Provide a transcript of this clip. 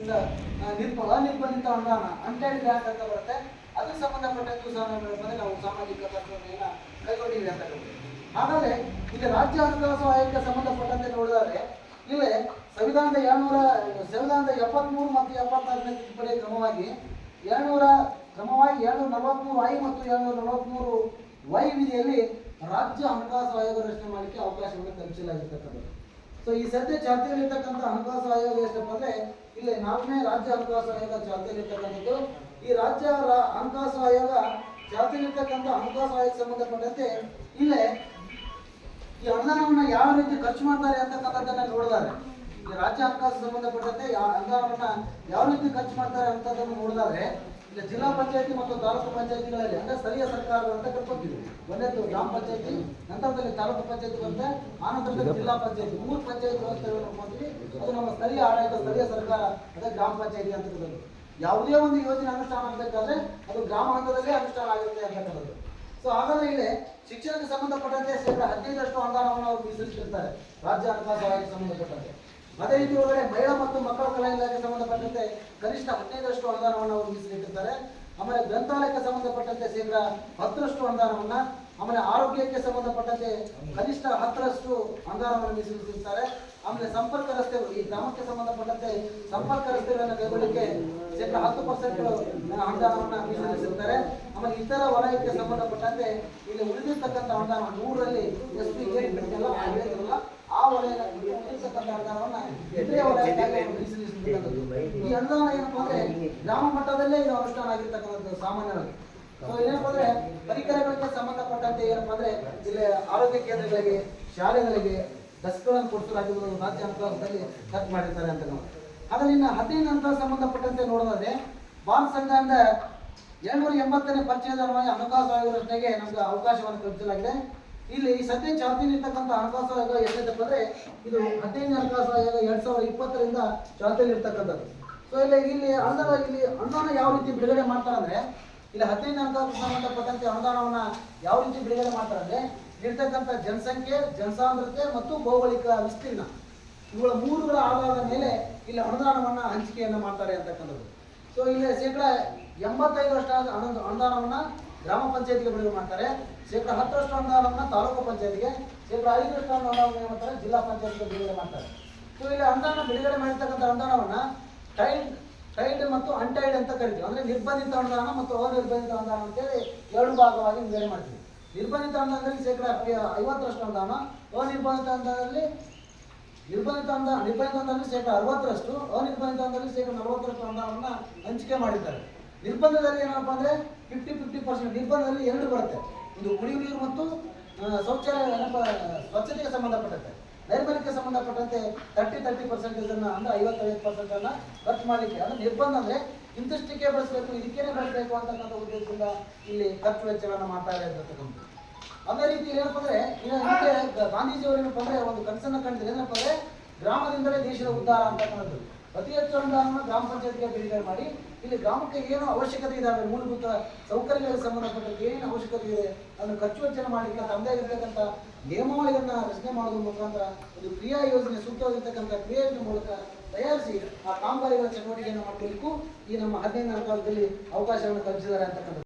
ನಿಂತು ನಿಂತ ಅನಿರ್ಬಂಧಿತ ಅನುದಾನ ಹೇಳಿ ಗ್ರಾಂಟ್ ಅಂತ ಬರುತ್ತೆ? ಅದಕ್ಕೆ ಸಂಬಂಧಪಟ್ಟಂತೆ ಸಹ ನಾವು ಸಾಮಾಜಿಕ ತತ್ವಗಳನ್ನ ಕೈಗೊಂಡಿವಿ ಅಂತ ಆಮೇಲೆ ಇಲ್ಲಿ ರಾಜ್ಯ ಹಣಕಾಸು ಆಯೋಗಕ್ಕೆ ಸಂಬಂಧಪಟ್ಟಂತೆ ನೋಡಿದರೆ ಇಲ್ಲಿ ಸಂವಿಧಾನದ ಏಳ್ನೂರ ಸಂವಿಧಾನದ ಎಪ್ಪತ್ಮೂರು ಮತ್ತು ಎಪ್ಪತ್ನಾಲ್ಕನೇ ತಿದ್ದುಪಡಿ ಕ್ರಮವಾಗಿ ಏಳ್ನೂರ ಕ್ರಮವಾಗಿ ಏಳ್ನೂರ ನಲವತ್ಮೂರು ಐ ಮತ್ತು ಏಳ್ನೂರ ನಲವತ್ಮೂರು ವೈ ವಿಧಿಯಲ್ಲಿ ರಾಜ್ಯ ಹಣಕಾಸು ಆಯೋಗ ರಚನೆ ಮಾಡಲಿಕ್ಕೆ ಅವಕಾಶವನ್ನು ಕಲ್ಪಿಸಲಾಗಿರ್ತಕ್ಕಂಥದ್ದು. ಸೊ ಈ ಸದ್ಯ ಚಾಲ್ತಿಯಲ್ಲಿರ್ತಕ್ಕಂಥ ಹಣಕಾಸು ಆಯೋಗ ಎಷ್ಟಪ್ಪ ಅಂದ್ರೆ, ಇಲ್ಲಿ ನಾಲ್ಕನೇ ರಾಜ್ಯ ಹಣಕಾಸು ಆಯೋಗ ಚಾಲ್ತಿಯಲ್ಲಿರ್ತಕ್ಕಂಥದ್ದು ಈ ರಾಜ್ಯ ಹಣಕಾಸು ಆಯೋಗ ಚಾಲ್ತಿಯಲ್ಲಿರ್ತಕ್ಕಂಥ ಹಣಕಾಸು ಆಯೋಗ ಸಂಬಂಧಪಟ್ಟಂತೆ ಇಲ್ಲೇ ಈ ಅನುದಾನವನ್ನ ಯಾವ ರೀತಿ ಖರ್ಚು ಮಾಡ್ತಾರೆ ಅಂತಕ್ಕಂಥದ್ದನ್ನ ನೋಡಿದ್ದಾರೆ ಈ ರಾಜ್ಯ ಹಣಕಾಸು ಸಂಬಂಧಪಟ್ಟಂತೆ ಯಾವ ಅನುದಾನವನ್ನ ಯಾವ ರೀತಿ ಖರ್ಚು ಮಾಡ್ತಾರೆ ಅಂತದನ್ನು ನೋಡಿದಾದ್ರೆ ಇಲ್ಲಿ ಜಿಲ್ಲಾ ಪಂಚಾಯತಿ ಮತ್ತು ತಾಲೂಕು ಪಂಚಾಯತಿಗಳಲ್ಲಿ ಅಂದ್ರೆ ಸ್ಥಳೀಯ ಸರ್ಕಾರ ಅಂತ ಕರ್ಕೊತೀವಿ. ಒಂದೇದು ಗ್ರಾಮ ಪಂಚಾಯತಿ ನಂತರದಲ್ಲಿ ತಾಲೂಕು ಪಂಚಾಯತಿ ಬರುತ್ತೆ ಆನಂತರದಲ್ಲಿ ಜಿಲ್ಲಾ ಪಂಚಾಯತಿ. ಮೂರು ಪಂಚಾಯತ್ ವ್ಯವಸ್ಥೆಗಳು ನೋಡ್ಕೊಂತೀವಿ ಅದು ನಮ್ಮ ಸ್ಥಳೀಯ ಆಡಳಿತ ಸ್ಥಳೀಯ ಸರ್ಕಾರ ಅದೇ ಗ್ರಾಮ ಪಂಚಾಯತಿ ಅಂತ ಕರೆಯೋದು ಯಾವುದೇ ಒಂದು ಯೋಜನೆ ಅನುಷ್ಠಾನ ಆಗಬೇಕಾದ್ರೆ ಅದು ಗ್ರಾಮ ಹಂತದಲ್ಲೇ ಅನುಷ್ಠಾನ ಆಗುತ್ತೆ ಅಂತ ಕರೆದು ಸೊ ಹಾಗಾದ್ರೆ ಇಲ್ಲಿ ಶಿಕ್ಷಣಕ್ಕೆ ಸಂಬಂಧಪಟ್ಟಂತೆ ಶೇಕಡ ಹದಿನೈದರಷ್ಟು ಅನುದಾನವನ್ನು ಅವರು ಮೀಸಲಿಟ್ಟಿರ್ತಾರೆ. ರಾಜ್ಯ ಹಣಕಾಸು ಆಯೋಗಕ್ಕೆ ಸಂಬಂಧಪಟ್ಟಂತೆ. ಅದೇ ರೀತಿ ಒಳಗಡೆ ಮಹಿಳಾ ಮತ್ತು ಮಕ್ಕಳ ಕಲ್ಯಾಣ ಇಲಾಖೆಗೆ ಸಂಬಂಧಪಟ್ಟಂತೆ ಕನಿಷ್ಠ ಹದಿನೈದರಷ್ಟು ಅನುದಾನವನ್ನು ಅವರು ಮೀಸಲಿಟ್ಟಿರ್ತಾರೆ. ಆಮೇಲೆ ಗ್ರಂಥಾಲಯಕ್ಕೆ ಸಂಬಂಧಪಟ್ಟಂತೆ ಶೇಕಡ ಹತ್ತರಷ್ಟು ಅನುದಾನವನ್ನು, ಆಮೇಲೆ ಆರೋಗ್ಯಕ್ಕೆ ಸಂಬಂಧಪಟ್ಟಂತೆ ಕನಿಷ್ಠ ಹತ್ತರಷ್ಟು ಅನುದಾನವನ್ನು ಮೀಸಲಿಟ್ಟಿರ್ತಾರೆ. ಆಮೇಲೆ ಸಂಪರ್ಕ ರಸ್ತೆಗಳು, ಈ ಗ್ರಾಮಕ್ಕೆ ಸಂಬಂಧಪಟ್ಟಂತೆ ಸಂಪರ್ಕ ರಸ್ತೆಗಳನ್ನು ಕೈಗೊಳ್ಳಲಿಕ್ಕೆ ಶೇಕಡ ಹತ್ತು ಪರ್ಸೆಂಟ್ ಅನುದಾನವನ್ನು ಮೀಸಲಿಸಿರ್ತಾರೆ ಆಮೇಲೆ ಇತರ ವಲಯಕ್ಕೆ ಸಂಬಂಧಪಟ್ಟಂತೆ ಇಲ್ಲಿ ಉಳಿದಿರ್ತಕ್ಕಂಥ ಅನುದಾನ ನೂರರಲ್ಲಿ ಎಸ್ ಪಿ ಎಲ್ಲ ಹೇಳಿದ್ರಲ್ಲ ಆ ವಲಯ ಉಳಿದಿರ್ತಕ್ಕಂಥ ಅನುದಾನವನ್ನ ಇತರೆ ವಲಯಕ್ಕಾಗಿ ಅವರು ಮೀಸಲಿಟ್ಟಿರ್ತಕ್ಕಂಥದ್ದು ಈ ಅನುದಾನ ಏನಪ್ಪ ಅಂದ್ರೆ ಗ್ರಾಮ ಮಟ್ಟದಲ್ಲೇ ಇದು ಅನುಷ್ಠಾನ ಆಗಿರ್ತಕ್ಕಂಥದ್ದು ಸಾಮಾನ್ಯವಾಗಿ ಸೊ ಏನಪ್ಪ ಅಂದ್ರೆ ಪರಿಕರಗಳಿಗೆ ಸಂಬಂಧಪಟ್ಟಂತೆ ಏನಪ್ಪ ಅಂದ್ರೆ ಇಲ್ಲಿ ಆರೋಗ್ಯ ಕೇಂದ್ರಗಳಿಗೆ ಶಾಲೆಗಳಿಗೆ ಡೆಸ್ಕ್ಗಳನ್ನು ಕೊಡಿಸಲಾಗಿರುವುದು ರಾಜ್ಯ ಕಟ್ ಖರ್ಚು ಮಾಡಿರ್ತಾರೆ ಅಂತ ನಾವು ಆದ್ರೆ ಇನ್ನು ಹದಿನೈದು ಹಂತ ಸಂಬಂಧಪಟ್ಟಂತೆ ನೋಡೋದಾದ್ರೆ ಭಾರತ ಸಂಘದಿಂದ ಏಳ್ನೂರ ಎಂಬತ್ತನೇ ಪರಿಚಯದ ಹಣಕಾಸು ಆಯೋಗ ರಚನೆಗೆ ನಮ್ಗೆ ಅವಕಾಶವನ್ನು ಕಲ್ಪಿಸಲಾಗಿದೆ ಇಲ್ಲಿ ಸದ್ಯ ಚಾಲ್ತಿಯಲ್ಲಿರ್ತಕ್ಕಂಥ ಹಣಕಾಸು ಆಯೋಗ ಎಷ್ಟೈತಪ್ಪ ಅಂದ್ರೆ ಇದು ಹದಿನೈದು ಹಣಕಾಸು ಆಯೋಗ ಎರಡ್ ಸಾವಿರದ ಇಪ್ಪತ್ತರಿಂದ ಚಾಲ್ತಿಯಲ್ಲಿರ್ತಕ್ಕಂಥದ್ದು. ಸೊ ಇಲ್ಲಿ ಇಲ್ಲಿ ಅನುದಾನ ಇಲ್ಲಿ ಅನುದಾನ ಯಾವ ರೀತಿ ಬಿಡುಗಡೆ ಮಾಡ್ತಾರೆ ಅಂದ್ರೆ, ಇಲ್ಲಿ ಹದಿನೈದು ಹಣಕಾಸು ಸಂಬಂಧಪಟ್ಟಂತೆ ಅನುದಾನವನ್ನ ಯಾವ ರೀತಿ ಬಿಡುಗಡೆ ಮಾಡ್ತಾರೆ ಅಂದ್ರೆ, ಇರ್ತಕ್ಕಂಥ ಜನಸಂಖ್ಯೆ, ಜನಸಾಂದ್ರತೆ ಮತ್ತು ಭೌಗೋಳಿಕ ವಿಸ್ತೀರ್ಣ. ಇವುಗಳ ಮೂರುಗಳ ಆಧಾರದ ಮೇಲೆ ಇಲ್ಲಿ ಅನುದಾನವನ್ನ ಹಂಚಿಕೆಯನ್ನು ಮಾಡ್ತಾರೆ ಅಂತಕ್ಕಂಥದ್ದು. ಸೊ ಇಲ್ಲಿ ಶೇಕಡ ಎಂಬತ್ತೈದರಷ್ಟು ಅನು- ಅನುದಾನವನ್ನ ಗ್ರಾಮ ಪಂಚಾಯತಿಗೆ ಬಿಡುಗಡೆ ಮಾಡ್ತಾರೆ. ಶೇಕಡ ಹತ್ತರಷ್ಟು ಅನುದಾನವನ್ನು ತಾಲೂಕು ಪಂಚಾಯತಿಗೆ, ಶೇಕಡ ಐದರಷ್ಟು ಅನುದಾನವನ್ನು ಏನು ಮಾಡ್ತಾರೆ ಜಿಲ್ಲಾ ಪಂಚಾಯತಿಗೆ ಬಿಡುಗಡೆ ಮಾಡ್ತಾರೆ. ಸೊ ಇಲ್ಲಿ ಅನುದಾನ ಬಿಡುಗಡೆ ಮಾಡಿರ್ತಕ್ಕಂಥ ಅನುದಾನವನ್ನು ಟೈಡ್ ಟೈಡ್ ಮತ್ತು ಅನ್ಟೈಡ್ ಅಂತ ಕರಿತೀವಿ. ಅಂದರೆ ನಿರ್ಬಂಧಿತ ಅನುದಾನ ಮತ್ತು ಅನಿರ್ಬಂಧಿತ ಅನುದಾನ ಅಂತೇಳಿ ಎರಡು ಭಾಗವಾಗಿ ವಿಂಗಡಣೆ ಮಾಡ್ತೀವಿ. ನಿರ್ಬಂಧಿತ ಅನುದಾನದಲ್ಲಿ ಶೇಕಡ ಐವತ್ತರಷ್ಟು ಅನುದಾನ, ಅನಿರ್ಬಂಧಿತ ಅನುದಾನದಲ್ಲಿ, ನಿರ್ಬಂಧಿತ ಅನುದಾನ, ನಿರ್ಬಂಧಿತ ಅನುದಾನದಲ್ಲಿ ಶೇಕಡ ಅರವತ್ತರಷ್ಟು ಅನಿರ್ಬಂಧಿತ ಅನುದಾನದಲ್ಲಿ ಶೇಕಡ ನಲವತ್ತರಷ್ಟು ಅನುದಾನವನ್ನು ಹಂಚಿಕೆ ಮಾಡಿದ್ದಾರೆ. ನಿರ್ಬಂಧದಲ್ಲಿ ಏನಪ್ಪ ಅಂದ್ರೆ ಫಿಫ್ಟಿ ಫಿಫ್ಟಿ ಪರ್ಸೆಂಟ್ ನಿರ್ಬಂಧದಲ್ಲಿ ಎರಡು ಬರುತ್ತೆ. ಇದು ಕುಡಿಯುವ ನೀರು ಮತ್ತು ಶೌಚಾಲಯ, ಏನಪ್ಪ, ಸ್ವಚ್ಛತೆಗೆ ಸಂಬಂಧಪಟ್ಟಂತೆ. ನೈರ್ಮಲ್ಯಕ್ಕೆ ಸಂಬಂಧಪಟ್ಟಂತೆ ತರ್ಟಿ ತರ್ಟಿ ಪರ್ಸೆಂಟ್ ಇದನ್ನ ಅಂದ್ರೆ ಐವತ್ತೈದು ಪರ್ಸೆಂಟ್ ಅನ್ನ ಖರ್ಚು ಮಾಡಲಿಕ್ಕೆ. ಅಂದ್ರೆ ನಿರ್ಬಂಧ ಅಂದ್ರೆ ಇಂತಿಷ್ಟಕ್ಕೆ ಬಳಸಬೇಕು, ಇದಕ್ಕೇನೆ ಬಳಸಬೇಕು ಅಂತಕ್ಕಂಥ ಉದ್ದೇಶದಿಂದ ಇಲ್ಲಿ ಖರ್ಚು ವೆಚ್ಚಗಳನ್ನ ಮಾಡ್ತಾ ಇರತಕ್ಕಂಥದ್ದು ಅದೇ ರೀತಿ ಏನಪ್ಪ ಅಂದ್ರೆ ಗಾಂಧೀಜಿಯವರು ಏನಪ್ಪ ಅಂದ್ರೆ ಒಂದು ಕನಸನ್ನ ಕಂಡಿದ್ರೆ. ಏನಪ್ಪ ಅಂದ್ರೆ, ಗ್ರಾಮದಿಂದಲೇ ದೇಶದ ಉದ್ಧಾರ ಅಂತಕ್ಕಂಥದ್ದು. ಅತಿ ಹೆಚ್ಚು ಅನುದಾನವನ್ನು ಗ್ರಾಮ ಪಂಚಾಯತ್ಗೆ ಬಿಡುಗಡೆ ಮಾಡಿ. ಇಲ್ಲಿ ಗ್ರಾಮಕ್ಕೆ ಏನು ಅವಶ್ಯಕತೆ ಇದಾವೆ ಮೂಲಭೂತ ಸೌಕರ್ಯಗಳಿಗೆ ಸಂಬಂಧಪಟ್ಟಂತೆ ಏನು ಅವಶ್ಯಕತೆ ಇದೆ ಅದನ್ನು ಖರ್ಚು ವೆಚ್ಚ ಮಾಡಲಿಕ್ಕೆ ತಮ್ಮದೇ ನಿಯಮಾವಳಿಗಳನ್ನ ರಚನೆ ಮಾಡೋದ್ರ ಮುಖಾಂತರ ಒಂದು ಕ್ರಿಯಾ ಯೋಜನೆ ಸೂಕ್ತವಾಗಿರ್ತಕ್ಕಂಥ ಯೋಜನೆ ಮೂಲಕ ತಯಾರಿಸಿ ಆ ಕಾಮಗಾರಿಗಳ ಚಟುವಟಿಕೆಯನ್ನು ಮಾಡಲಿಕ್ಕೂ ಈ ನಮ್ಮ ಹದಿನೈದು ಕಾಲದಲ್ಲಿ ಅವಕಾಶವನ್ನು ಕಲ್ಪಿಸಿದ್ದಾರೆ ಅಂತಕ್ಕಂಥದ್ದು.